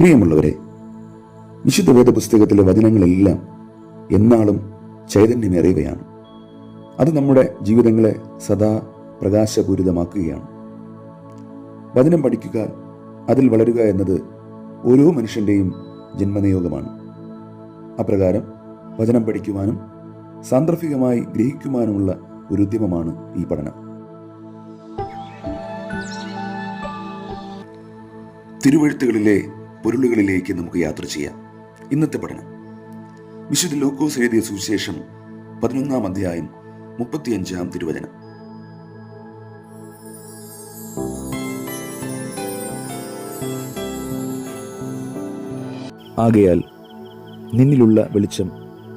പ്രിയമുള്ളവരെ വിശുദ്ധ വേദപുസ്തകത്തിലെ വചനങ്ങളെല്ലാം എന്നാളും ചൈതന്യമേറിയവയാണ് അത് നമ്മുടെ ജീവിതങ്ങളെ സദാ പ്രകാശപൂരിതമാക്കുകയാണ്. വചനം പഠിക്കുക അതിൽ വളരുക എന്നത് ഓരോ മനുഷ്യന്റെയും ജന്മനിയോഗമാണ്. അപ്രകാരം വചനം പഠിക്കുവാനും സാന്ദർഭികമായി ഗ്രഹിക്കുവാനുമുള്ള ഒരു ഉദ്യമമാണ് ഈ പഠനം. തിരുവഴുത്തുകളിലെ പൊരുളുകളിലേക്ക് നമുക്ക് യാത്ര ചെയ്യാം. ഇന്നത്തെ പഠനം. വിശുദ്ധ ലൂക്കോസ് എഴുതിയ സുവിശേഷം പതിനൊന്നാം അധ്യായം മുപ്പത്തിയഞ്ചാം തിരുവചനം. ആകയാൽ നിന്നിലുള്ള വെളിച്ചം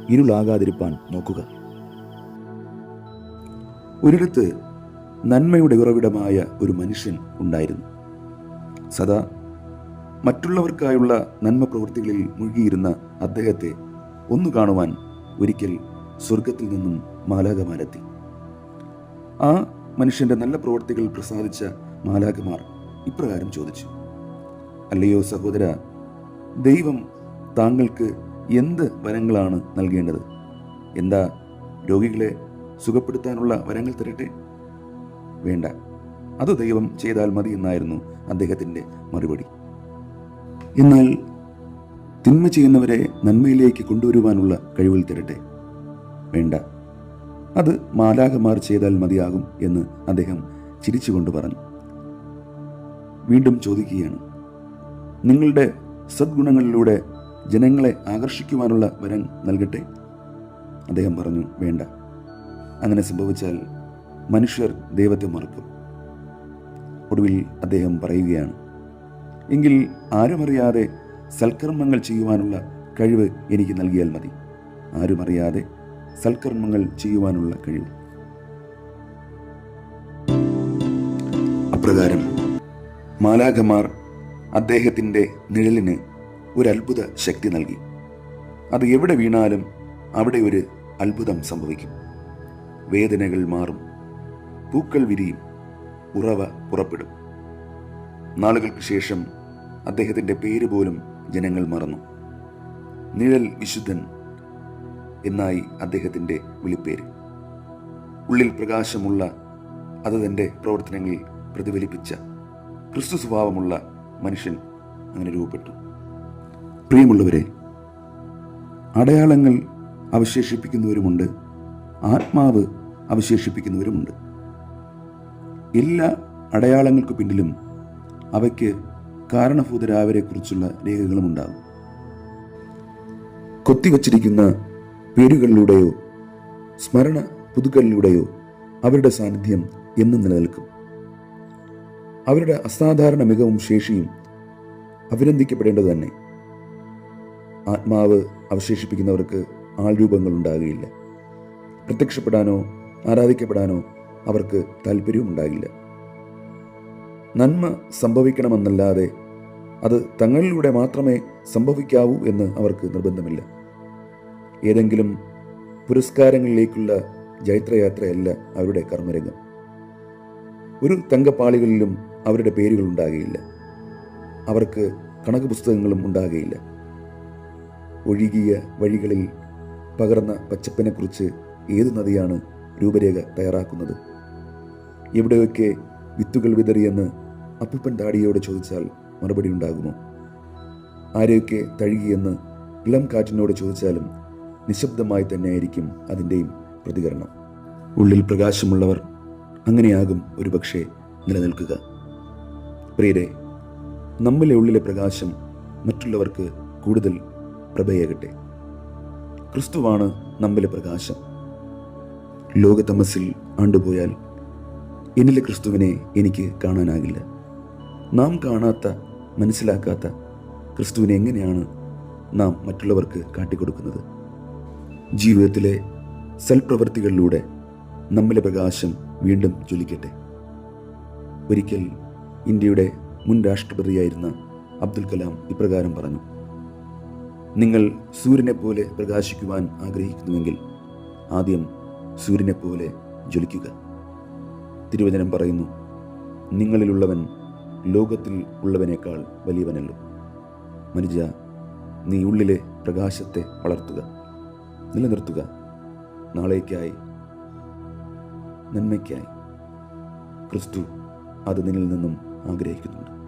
ഇരുളാകാതിരിപ്പാൻ നോക്കുക. ഒരിടത്ത് നന്മയുടെ ഉറവിടമായ ഒരു മനുഷ്യൻ ഉണ്ടായിരുന്നു. സദാ മറ്റുള്ളവർക്കായുള്ള നന്മ പ്രവൃത്തികളിൽ മുഴുകിയിരുന്ന അദ്ദേഹത്തെ ഒന്നു കാണുവാൻ ഒരിക്കൽ സ്വർഗത്തിൽ നിന്നും മാലാകമാരെത്തി ആ മനുഷ്യന്റെ നല്ല പ്രവൃത്തികൾ പ്രസാദിച്ച മാലാകമാർ ഇപ്രകാരം ചോദിച്ചു അല്ലയോ സഹോദര ദൈവം താങ്കൾക്ക് എന്ത് വരങ്ങളാണ് നൽകേണ്ടത്? എന്താ രോഗികളെ സുഖപ്പെടുത്താനുള്ള വരങ്ങൾ തരട്ടെ? വേണ്ട അത് ദൈവം ചെയ്താൽ മതി എന്നായിരുന്നു അദ്ദേഹത്തിന്റെ മറുപടി. എന്നാൽ തിന്മ ചെയ്യുന്നവരെ നന്മയിലേക്ക് കൊണ്ടുവരുവാനുള്ള കഴിവിൽ തരട്ടെ. വേണ്ട. അത് മാലാകമാർ ചെയ്താൽ മതിയാകും എന്ന് അദ്ദേഹം ചിരിച്ചുകൊണ്ട് പറഞ്ഞു. വീണ്ടും ചോദിക്കുകയാണ്. നിങ്ങളുടെ സദ്ഗുണങ്ങളിലൂടെ ജനങ്ങളെ ആകർഷിക്കുവാനുള്ള വരം നൽകട്ടെ? അദ്ദേഹം പറഞ്ഞു വേണ്ട. അങ്ങനെ സംഭവിച്ചാൽ മനുഷ്യർ ദൈവത്തെ മറക്കും. ഒടുവിൽ അദ്ദേഹം പറയുകയാണ് എങ്കിൽ ആരുമറിയാതെ സൽക്കർമ്മങ്ങൾ ചെയ്യുവാനുള്ള കഴിവ് എനിക്ക് നൽകിയാൽ മതി. ആരുമറിയാതെ സൽക്കർമ്മങ്ങൾ ചെയ്യുവാനുള്ള കഴിവ്. അപ്രകാരം മാലാഖമാർ അദ്ദേഹത്തിന്റെ നിഴലിന് ഒരു അത്ഭുത ശക്തി നൽകി. അത് എവിടെ വീണാലും അവിടെ ഒരു അത്ഭുതം സംഭവിക്കും. വേദനകൾ മാറും. പൂക്കൾ വിരിയും. ഉറവ പുറപ്പെടും. നാളുകൾക്ക് ശേഷം അദ്ദേഹത്തിന്റെ പേര് പോലും ജനങ്ങൾ മറന്നു. നിഴൽ വിശുദ്ധൻ എന്നായി അദ്ദേഹത്തിന്റെ വിളിപ്പേര്. ഉള്ളിൽ പ്രകാശമുള്ള അത് തന്റെ പ്രവർത്തനങ്ങളിൽ പ്രതിഫലിപ്പിച്ച ക്രിസ്തു സ്വഭാവമുള്ള മനുഷ്യൻ അങ്ങനെ രൂപപ്പെട്ടു. പ്രിയമുള്ളവരെ അടയാളങ്ങൾ അവശേഷിപ്പിക്കുന്നവരുമുണ്ട് ആത്മാവ് അവശേഷിപ്പിക്കുന്നവരുമുണ്ട്. എല്ലാ അടയാളങ്ങൾക്ക് പിന്നിലും അവയ്ക്ക് കാരണഭൂതരായവരെക്കുറിച്ചുള്ള രേഖകളും ഉണ്ടാകും കൊത്തിവച്ചിരിക്കുന്ന പേരുകളിലൂടെയോ സ്മരണ പുതുക്കലിലൂടെയോ അവരുടെ സാന്നിധ്യം എന്നും നിലനിൽക്കും. അവരുടെ അസാധാരണ മികവും ശേഷിയും അഭിനന്ദിക്കപ്പെടേണ്ടത് തന്നെ. ആത്മാവ് അവശേഷിപ്പിക്കുന്നവർക്ക് ആൾരൂപങ്ങൾ ഉണ്ടാകുകയില്ല പ്രത്യക്ഷപ്പെടാനോ ആരാധിക്കപ്പെടാനോ അവർക്ക് താല്പര്യവും ഉണ്ടാകില്ല നന്മ സംഭവിക്കണമെന്നല്ലാതെ അത് തങ്ങളിലൂടെ മാത്രമേ സംഭവിക്കാവൂ എന്ന് അവർക്ക് നിർബന്ധമില്ല. ഏതെങ്കിലും പുരസ്കാരങ്ങളിലേക്കുള്ള ജൈത്രയാത്രയല്ല അവരുടെ കർമ്മരംഗം. ഒരു തങ്കപ്പാളികളിലും അവരുടെ പേരുകൾ ഉണ്ടാകുകയില്ല അവർക്ക് കണക്ക് പുസ്തകങ്ങളും ഉണ്ടാകുകയില്ല ഒഴുകിയ വഴികളിൽ പകർന്ന പച്ചപ്പിനെക്കുറിച്ച് ഏത് നദിയാണ് രൂപരേഖ തയ്യാറാക്കുന്നത്? എവിടെയൊക്കെ വിത്തുകൾ വിതറിയെന്ന് അപ്പൂപ്പൻ താടിയോട് ചോദിച്ചാൽ മറുപടി ഉണ്ടാകുമോ? ആരെയൊക്കെ തഴുകിയെന്ന് ഇളം കാറ്റിനോട് ചോദിച്ചാലും നിശബ്ദമായി തന്നെയായിരിക്കും അതിന്റെയും പ്രതികരണം. ഉള്ളിൽ പ്രകാശമുള്ളവർ അങ്ങനെയാകും ഒരുപക്ഷെ നിലനിൽക്കുക. പ്രിയരെ നമ്മിലെ ഉള്ളിലെ പ്രകാശം മറ്റുള്ളവർക്ക് കൂടുതൽ പ്രഭയകട്ടെ. ക്രിസ്തുവാണ് നമ്മിലെ പ്രകാശം. ലോകതമസിൽ ആണ്ടുപോയാൽ എന്നിലെ ക്രിസ്തുവിനെ എനിക്ക് കാണാനാകില്ല. നാം കാണാത്ത മനസ്സിലാക്കാത്ത ക്രിസ്തുവിനെ എങ്ങനെയാണ് നാം മറ്റുള്ളവർക്ക് കാട്ടിക്കൊടുക്കുന്നത്? ജീവിതത്തിലെ സൽപ്രവൃത്തികളിലൂടെ നമ്മിലെ പ്രകാശം വീണ്ടും ജ്വലിക്കട്ടെ. ഒരിക്കൽ ഇന്ത്യയുടെ മുൻ രാഷ്ട്രപതിയായിരുന്ന അബ്ദുൽ കലാം ഇപ്രകാരം പറഞ്ഞു നിങ്ങൾ സൂര്യനെ പോലെ പ്രകാശിക്കുവാൻ ആഗ്രഹിക്കുന്നുവെങ്കിൽ ആദ്യം സൂര്യനെ പോലെ ജ്വലിക്കുക. തിരുവചനം പറയുന്നു നിങ്ങളിലുള്ളവൻ ലോകത്തിൽ ഉള്ളവനേക്കാൾ വലിയവനല്ലോ. മനുജ നീ ഉള്ളിലെ പ്രകാശത്തെ വളർത്തുക. നിലനിർത്തുക. നാളേക്കായി നന്മയ്ക്കായി. ക്രിസ്തു അത് നിന്നിൽ നിന്നും ആഗ്രഹിക്കുന്നുണ്ട്.